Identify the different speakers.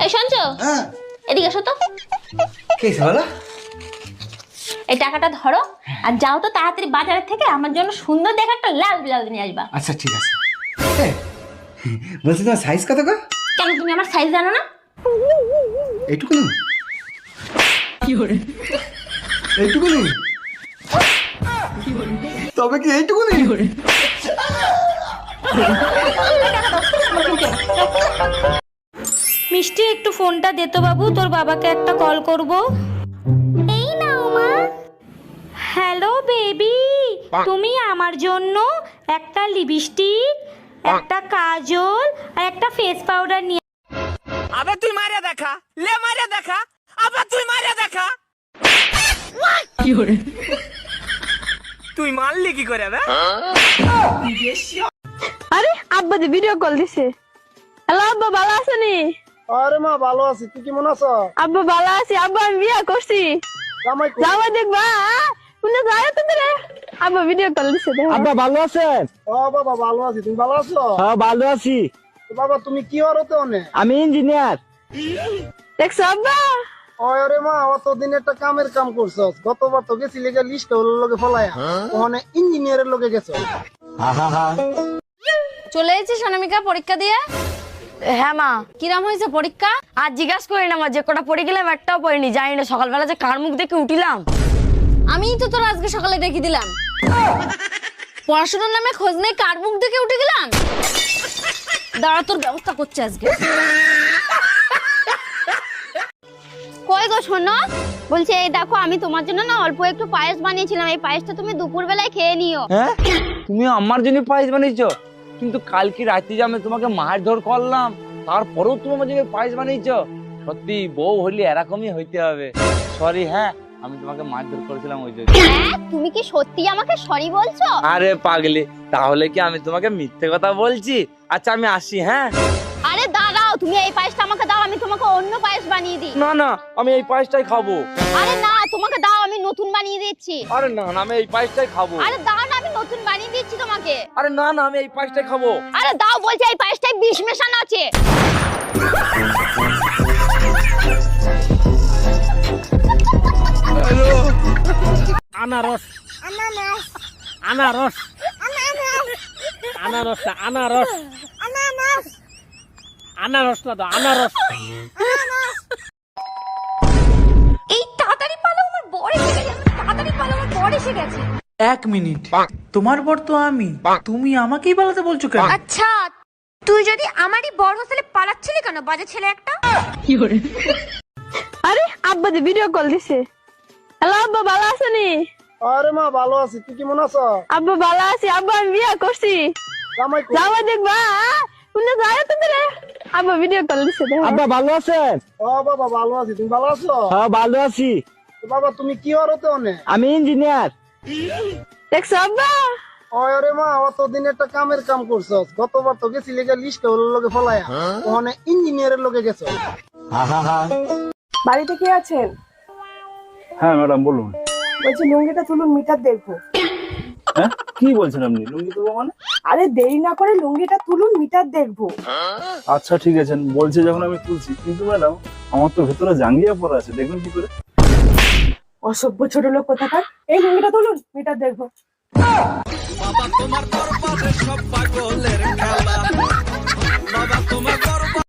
Speaker 1: এই শুনছো
Speaker 2: হ্যাঁ।
Speaker 1: এদিকে এসো তো।
Speaker 2: কে বলো?
Speaker 1: এই টাকাটা ধরো আর যাও তো তাড়াতাড়ি বাজারের থেকে আমার জন্য সুন্দর দেখে একটা লাল ব্লাউজ নিয়ে আসবা।
Speaker 2: আচ্ছা ঠিক আছে। এ, বলছি তোমার সাইজ কত গো?
Speaker 1: কেন তুমি আমার সাইজ জানো না?
Speaker 2: এইটুকুনি এইটুকুনি তবে কি এইটুকুনি
Speaker 3: মিষ্টি একটু ফোনটা দে তো বাবু তোর বাবাকে একটা কল করব।
Speaker 1: এই নাও মা।
Speaker 3: হ্যালো বেবি তুমি আমার জন্য একটা লিপস্টিক একটা কাজল আর একটা ফেস পাউডার নিয়ে
Speaker 4: আবে তুই মারিয়া দেখা লে মারিয়া দেখা আবার তুই মারিয়া দেখা। তুই মারলি কি করে বে
Speaker 5: আরে আব্বা দি ভিডিও কল দিছে। হ্যালো আব্বা ভালো আছেনি
Speaker 6: আরে মা ভালো আছি। তুই কেমন আছো?
Speaker 5: আব্বা ভালো আছি। আব্বা আমি বিয়া করছি।
Speaker 6: জামাই
Speaker 5: দেখবা শুনে যায় তো রে আব্বা ভিডিও কল দিছে
Speaker 7: আব্বা ভালো আছেন?
Speaker 6: ও বাবা ভালো আছি। তুমি ভালো আছো?
Speaker 7: হ্যাঁ ভালো আছি।
Speaker 6: বাবা তুমি কি আর হতে অনে
Speaker 7: আমি ইঞ্জিনিয়ার
Speaker 5: দেখছ আব্বা?
Speaker 6: আরে মা অতদিন একটা কামের কাম করছস। গতবার তো গেছিলি গা লিস্ট হলোর লগে ফলায়া। ওখানে ইঞ্জিনিয়ারের লগে গেছো।
Speaker 8: চলে এসেছিস অনামিকা পরীক্ষা দিয়ে?
Speaker 5: হ্যাঁ মা।
Speaker 8: কিরাম হয়েছে পরীক্ষা?
Speaker 5: আর জিজ্ঞাসা করি না মা যে কটা পড়ে গেলাম একটাও পড়িনি জানি না সকালবেলা যে কার মুখ দেখে উঠিলাম।
Speaker 8: আমিই তো তোর আজকে সকালে ডেকে দিলাম। পড়াশোনার নামে খোঁজ নেই কার মুখ দেখে উঠে গেলাম? দাঁড়া তোর ব্যবস্থা করছে আজকে।
Speaker 1: কই গো শোনো? বলছে এই দেখো আমি তোমার জন্য না অল্প একটু পায়েস বানিয়েছিলাম। এই পায়েসটা তুমি দুপুর বেলায় খেয়ে নিও।
Speaker 7: হ্যাঁ? তুমি আমার জন্য পায়েস বানিয়েছো? কিন্তু কালকে রাতে যে আমি তোমাকে মারধর করলাম তারপরেও তুমি আমার জন্য পায়েস বানিয়েছো? সত্যি বউ হলে এরকমই হইতে হবে। সরি হ্যাঁ আমি তোমাকে মারধর করেছিলাম ওই জন্য।
Speaker 1: হ্যাঁ তুমি কি সত্যি আমাকে সরি বলছো?
Speaker 7: আরে পাগলি তাহলে কি আমি তোমাকে মিথ্যে কথা বলছি? আচ্ছা আমি আসি হ্যাঁ?
Speaker 1: আরে দাঁড়াও তুমি এই পায়েসটা আমাকে দাও আমি তোমাকে অন্য পায়েস বানিয়ে দিই।
Speaker 7: না না আমি এই পায়েসটাই খাব।
Speaker 1: আরে না তোমাকে দাও আমি নতুন বানিয়ে দিচ্ছি।
Speaker 7: আরে না না আমি এই পায়েসটাই খাব।
Speaker 1: আরে দাও আমি নতুন বানিয়ে দিচ্ছি তোমাকে।
Speaker 7: আরে না না আমি এই পায়েসটাই খাব।
Speaker 1: আরে দাও বলছে এই পায়েসটায় বিষ মেশানো আছে।
Speaker 4: আনারস। আনারস। আনারস না আনারস। আনারস না তো আনারস।
Speaker 3: এই তাড়াতাড়ি পালো আমার বর এসে গেছে তাড়াতাড়ি পালো আমার বর এসে গেছে।
Speaker 9: এক মিনিট। তোমার বর তো আমি। তুমি আমাকেই পালাতে বলছো কেন?
Speaker 3: আচ্ছা তুই যদি আমারই বর হোস্টেলে পালাচ্ছিলি কেন বাজে ছেলে একটা?
Speaker 5: আরে আব্বা দি ভিডিও কল দিছে। হ্যালো আব্বা ভালো আছেনি
Speaker 6: আরে মা ভালো আছি। তুই কেমন আছো?
Speaker 5: আব্বা ভালো আছি। আব্বা আমি বিয়া করছি।
Speaker 6: জামাই
Speaker 5: দেখবা শুনে যায় তো রে। আব্বা ভিডিও কল দিছে দেখো।
Speaker 7: আব্বা ভালো আছেন?
Speaker 6: ও বাবা ভালো আছি। তুমি ভালো আছো?
Speaker 7: হ্যাঁ ভালো আছি।
Speaker 6: বাবা তুমি কি আর হতে অনে
Speaker 7: আমি ইঞ্জিনিয়ার
Speaker 5: দেখছ আব্বা?
Speaker 6: আরে মা অতদিন একটা কামের কাম করছস। গতবার তো গেছিলি গা লিস্ট হলোর লগে ফলায়া। ওখানে ইঞ্জিনিয়ারের লগে গেছো।
Speaker 10: বাড়িতে কে আছেন?
Speaker 7: হ্যাঁ ম্যাডাম বলুন।
Speaker 10: বলছি লুঙ্গিটা তুলুন মিটার দেখব
Speaker 7: হ্যাঁ? কি বলছেন আপনি? লুঙ্গি তুলবো মানে?
Speaker 10: আরে দেরি না করে লুঙ্গিটা তুলুন মিটার দেখব
Speaker 7: আচ্ছা ঠিক আছে। বলছে যখন আমি তুলছি। কিন্তু ম্যাডাম আমার তো ভেতরে জাঙ্গিয়া পড়া আছে। দেখবেন কি করে?
Speaker 10: অসভ্য ছোট লোক কোথাকার? এই লুঙ্গিটা তুলুন এটা দেখব।
Speaker 4: বাবা, তোমার দরবারে সব পাগলের খেলা। বাবা, তোমার